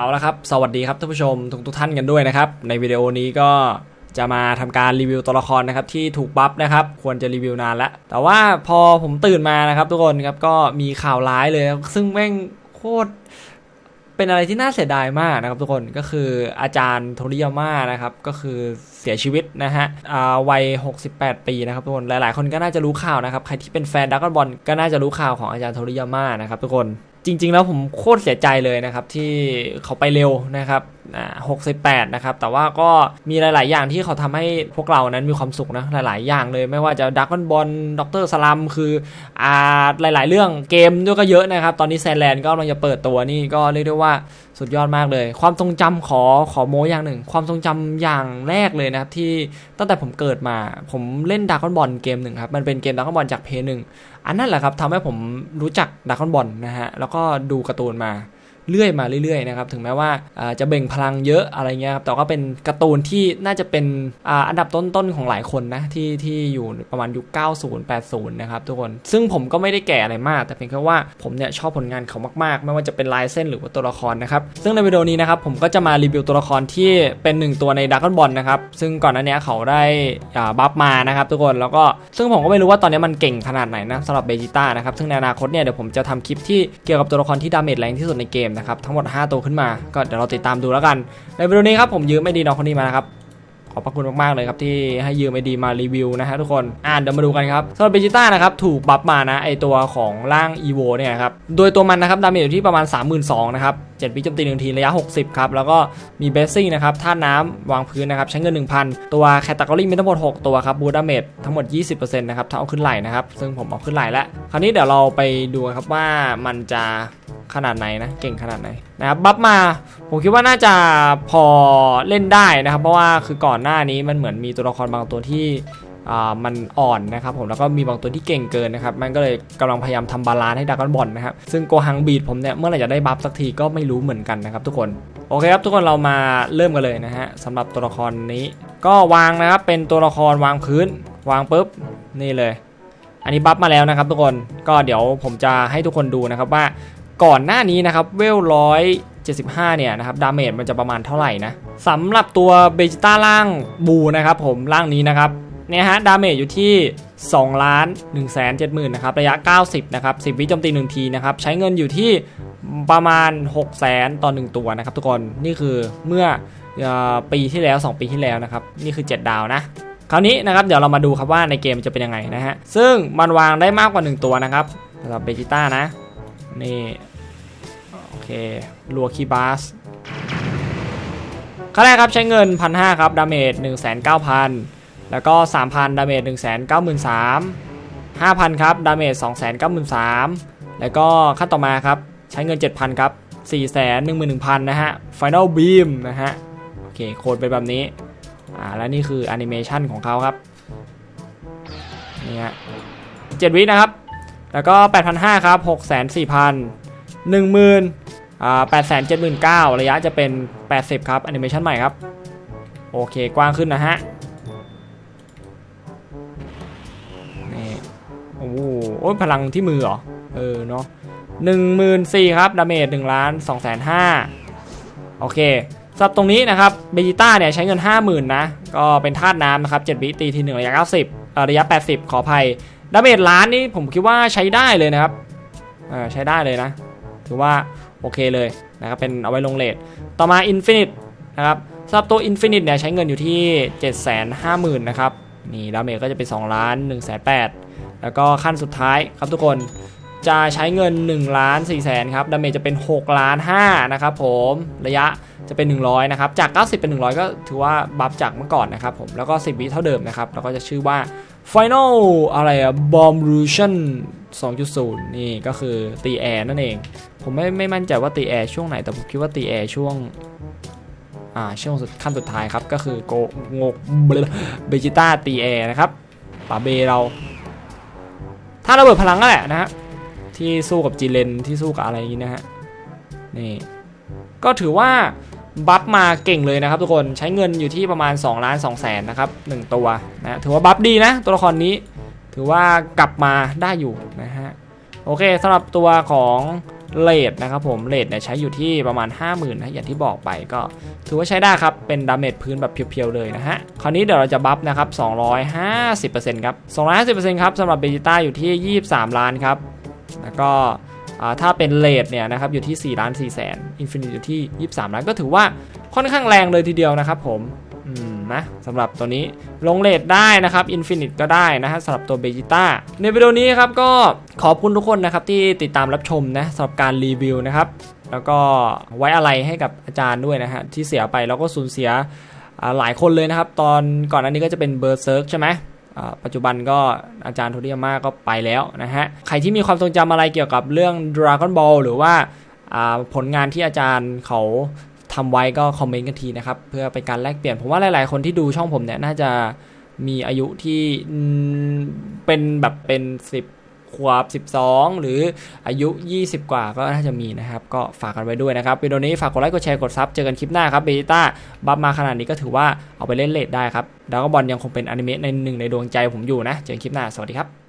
เอาละครับ สวัสดีครับท่านผู้ชมทุกทุกท่านกันด้วยนะครับ ในวิดีโอนี้ก็จะมาทำการรีวิวตัวละครนะครับที่ถูกบัฟนะครับ ควรจะรีวิวนานแล้ว แต่ว่าพอผมตื่นมานะครับ ทุกคนครับก็มีข่าวร้ายเลย ซึ่งแม่งโคตรเป็นอะไรที่น่าเสียดายมากนะครับทุกคนก็คืออาจารย์โทริยาม่านะครับก็คือเสียชีวิตนะฮะอ่าวัย 68 ปีนะครับทุกคนหลาย ๆ คนก็น่าจะรู้ข่าวนะครับใครที่เป็นแฟนดักบอลก็น่าจะรู้ข่าวของอาจารย์โทริยาม่านะครับทุกคน จริง ๆ แล้วผมโคตรเสียใจเลยนะครับ ที่เขาไปเร็วนะครับอ่า68นะครับ แต่ว่าก็มีหลาย ๆ อย่างที่เขาทำให้พวกเรานั้นมีความสุขนะ หลาย ๆ อย่างเลย ไม่ว่าจะดักบอลด็อกเตอร์สลัม คืออ่าหลาย ๆ เรื่องเกมด้วยก็เยอะนะครับ ตอนนี้แซนแลนด์ก็กำลังจะเปิดตัวนี่ก็เรียกได้ว่าสุดยอดมากเลย ความทรงจำขอขอโม้อย่างหนึ่ง ความทรงจำอย่างแรกเลยนะครับที่ตั้งแต่ผมเกิดมา ผมเล่นดากบอลเกมหนึ่งครับ มันเป็นเกมดากบอลจากเพย์หนึ่งอันนั้นแหละครับทำให้ผมรู้จักดากอนบอลนะฮะแล้วก็ดูการ์ตูนมา เรื่อยมาเรื่อยๆนะครับถึงแม้ว่าจะเบ่งพลังเยอะอะไรเงี้ยครับแต่ก็เป็นการ์ตูนที่น่าจะเป็นอันดับต้นๆของหลายคนนะที่ที่อยู่ประมาณยุค 90 80 นะครับทุกคนซึ่งผมก็ไม่ได้แก่อะไรมาก แต่เพียงแค่ว่าผมเนี่ยชอบผลงานเขามากๆ ไม่ว่าจะเป็นลายเส้นหรือว่าตัวละครนะครับซึ่งในวิดีโอนี้นะครับผมก็จะมารีวิวตัวละครที่เป็นหนึ่งตัวในดัก o n บอลนะครับซึ่งก่อนหน้านี้เขาได้บัฟมานะครับทุกคนแล้วก็ซึ่งผมก็ไม่รู้ว่าตอนนี้มันเก่งขนาดไหนนะสำหรับเบจิต้านะครับซึ่งในอนาคตเนี่ยเดี๋ยวผมจะทำคลิปที่เกี่ยวกับตัวละครที่ดาเมจแรงที่สุดในเกมนะครับทั้งหมด 5 ตัวขึ้นมา ก็เดี๋ยวเราติดตามดูแล้วกัน ในวิดีโอนี้ครับผมยืมไม่ดีน้องคนนี้มานะครับขอบพระคุณมาก ๆ เลยครับ ที่ให้ยืมไอดีมารีวิวนะฮะทุกคนอ่านเดี๋ยวมาดูกันครับสำหรับเบจิต้านะครับ ถูกบัฟมานะ ไอตัวของร่างอีโวเนี่ยครับ โดยตัวมันนะครับ ดาเมจอยู่ที่ประมาณ 32,000 นะครับ7วิโจมตีหนึ่งที ระยะ 60 ครับ แล้วก็มีเบสซิ่งนะครับท่าน้ำวางพื้นนะครับ ใช้เงิน 1,000 ตัวแคตตากรีมีทั้งหมด 6 ตัวครับบูดาเมจทั้งหมด 20%นะครับถ้าเอาขึ้นไหลนะครับซึ่งผมเอาขึ้นไหลแล้วคราวนี้เดี๋ยวเราไปดูครับว่ามันจะ ขนาดไหนนะเก่งขนาดไหนนะครับบัฟมาผมคิดว่าน่าจะพอเล่นได้นะครับ เพราะว่าคือก่อนหน้านี้มันเหมือนมีตัวละครบางตัวที่มันอ่อนนะครับผมแล้วก็มีบางตัวที่เก่งเกินนะครับมันก็เลยกำลังพยายามทำบาลานซ์ให้ดากอนบอลนะครับซึ่งโกฮังบีดผมเนี่ยเมื่อไหร่จะได้บัฟสักทีก็ไม่รู้เหมือนกันนะครับทุกคนโอเคครับทุกคนเรามาเริ่มกันเลยนะฮะสำหรับตัวละครนี้ ก็วางนะครับเป็นตัวละครวางพื้น วางปุ๊บนี่เลย อันนี้บัฟมาแล้วนะครับทุกคนก็เดี๋ยวผมจะให้ทุกคนดูนะครับว่า ก่อนหน้านี้นะครับเวลร้อย75 เนี่ยนะครับดาเมจมันจะประมาณเท่าไหร่นะสำหรับตัวเบจิต้าล่างบูนะครับผมล่างนี้นะครับเนี่ยฮะดาเมจอยู่ที่2ล้าน1 7 0 0 0 0นะครับระยะ 90นะครับ10 วิโจมตี1ทีนะครับใช้เงินอยู่ที่ประมาณ 6 0 0 0 0ต่อ 1 ตัวนะครับทุกคนนี่คือเมื่ออปีที่แล้ว 2 ปีที่แล้วนะครับนี่คือ 7 ดาวนะคราวนี้นะครับเดี๋ยวเรามาดูครับว่าในเกมจะเป็นยังไงนะฮะซึ่งมันวางได้มากกว่า 1 ตัวนะครับสำหรับเบจิต้านะนี่ ลัวคีบาสขั้นแรกครับใช้เงิน 1,500 ครับ ดาเมจ 19,000 แล้วก็ 3,000 ดาเมจ 193,000 5,000 ครับ ดาเมจ293,000 แล้วก็ขั้นต่อมาครับ ใช้เงิน 7,000 ครับ411,000 นะฮะ Final Beam นะฮะ โอเค โคดเป็นแบบนี้ อ่า และนี่คือแอนิเมชันของเขาครับ นี่ฮะ7วินะครับ แล้วก็ 8,500 ครับ6,4,000หนึ่งหมื่นอ่า แปดแสนเจ็ดหมื่นเก้าระยะจะเป็น 80 ครับแอนิเมชันใหม่ครับ โอเค กว้างขึ้นนะฮะ นี่โอ้โหโอ้ยพลังที่มือเหรอ เออเนาะหนึ่งหมื่นสี่ครับดาเมจหนึ่งล้านสองแสนห้าโอเคสำหรับตรงนี้นะครับเบจิต้าเนี่ยใช้เงิน 50,000 นะ ก็เป็นธาตุน้ำนะครับ7วิตีทีหนึ่งระยะ 90เอ่อระยะ 80 ขออภัยดาเมจล้านนี่ผมคิดว่าใช้ได้เลยนะครับอ่าใช้ได้เลยนะ ถือว่า โอเคเลยนะครับเป็นเอาไว้ลงเลทต่อมา Infinite นะครับสำหรับตัว Infinite เนี่ยใช้เงินอยู่ที่ 750,000นะครับนี่ดาเมจก็จะเป็น2ล้าน1 8 0 0แล้วก็ขั้นสุดท้ายครับทุกคนจะใช้เงิน1ล้าน4แสนครับดาเมจจะเป็น6ล้าน5นะครับผมระยะจะเป็น 100นะครับจาก 90 เป็น 100 ก็ถือว่าบัฟจากเมื่อก่อนนะครับผมแล้วก็ 10 วิเท่าเดิมนะครับแล้วก็จะชื่อว่า Final อะไรอะ Bomb Rution 2.0 นี่ก็คือตีแอร์นั่นเอง ผมไม่ไม่มั่นใจว่าตีแอร์ช่วงไหน แต่ผมคิดว่าตีแอร์ช่วง อ่า ช่วงขั้นสุดท้ายครับ ก็คือโกงกเบจิต้าตีแอร์นะครับป่าเบเรา ถ้าระเบิดพลังนั่นแหละนะฮะ ที่สู้กับจีเลน ที่สู้กับอะไรอย่างนี้นะฮะ นี่ ก็ถือว่าบัฟมาเก่งเลยนะครับทุกคน ใช้เงินอยู่ที่ประมาณ2ล้าน2แสนนะครับ1ตัวนะ ถือว่าบัฟดีนะ ตัวละครนี้ ถือว่ากลับมาได้อยู่นะฮะโอเคสำหรับตัวของเลทนะครับผมเลทเนี่ยใช้อยู่ที่ประมาณ 50,000นะอย่างที่บอกไปก็ถือว่าใช้ได้ครับ เป็นดาเมจพื้นแบบเพียวๆเลยนะฮะ คราวนี้เดี๋ยวเราจะบัฟนะครับ 250%ครับ 250%ครับสำหรับเบจิต้าอยู่ที่ 23 ล้านครับ แล้วก็ถ้าเป็นเลทเนี่ยนะครับอยู่ที่ 4 ล้าน4แสนอินฟินิตอยู่ที่ 23 ล้านก็ถือว่าค่อนข้างแรงเลยทีเดียวนะครับผม นะสำหรับตัวนี้ลงเลทได้นะครับอินฟินิตก็ได้นะฮะสำหรับตัวเบจิต้าในวิดีโอนี้ครับก็ขอบคุณทุกคนนะครับที่ติดตามรับชมนะสำหรับการรีวิวนะครับแล้วก็ไว้อะไรให้กับอาจารย์ด้วยนะฮะที่เสียไปแล้วก็สูญเสียหลายคนเลยนะครับ ตอนก่อนอันนี้ก็จะเป็นเบอร์เซิร์กใช่ไหมปัจจุบันก็อาจารย์โทริยาม่าก็ไปแล้วนะฮะ ใครที่มีความทรงจำอะไรเกี่ยวกับเรื่อง Dragon Ball หรือว่าผลงานที่อาจารย์เขา ทำไว้ก็คอมเมนต์กันทีนะครับ เพื่อเป็นการแลกเปลี่ยน ผมว่าหลาย ๆ คนที่ดูช่องผมเนี่ยน่าจะมีอายุที่เป็นแบบเป็น 10 ขวบ 12 หรืออายุ 20 กว่าก็น่าจะมีนะครับ ก็ฝากกันไว้ด้วยนะครับวิดีโอนี้ฝากกดไลค์กดแชร์กดซับเจอกันคลิปหน้าครับเบต้าบัฟมาขนาดนี้ก็ถือว่าเอาไปเล่นเลดได้ครับดราก้อนบอลยังคงเป็นอนิเมะในหนึ่งในดวงใจผมอยู่นะ เจอกันคลิปหน้า สวัสดีครับ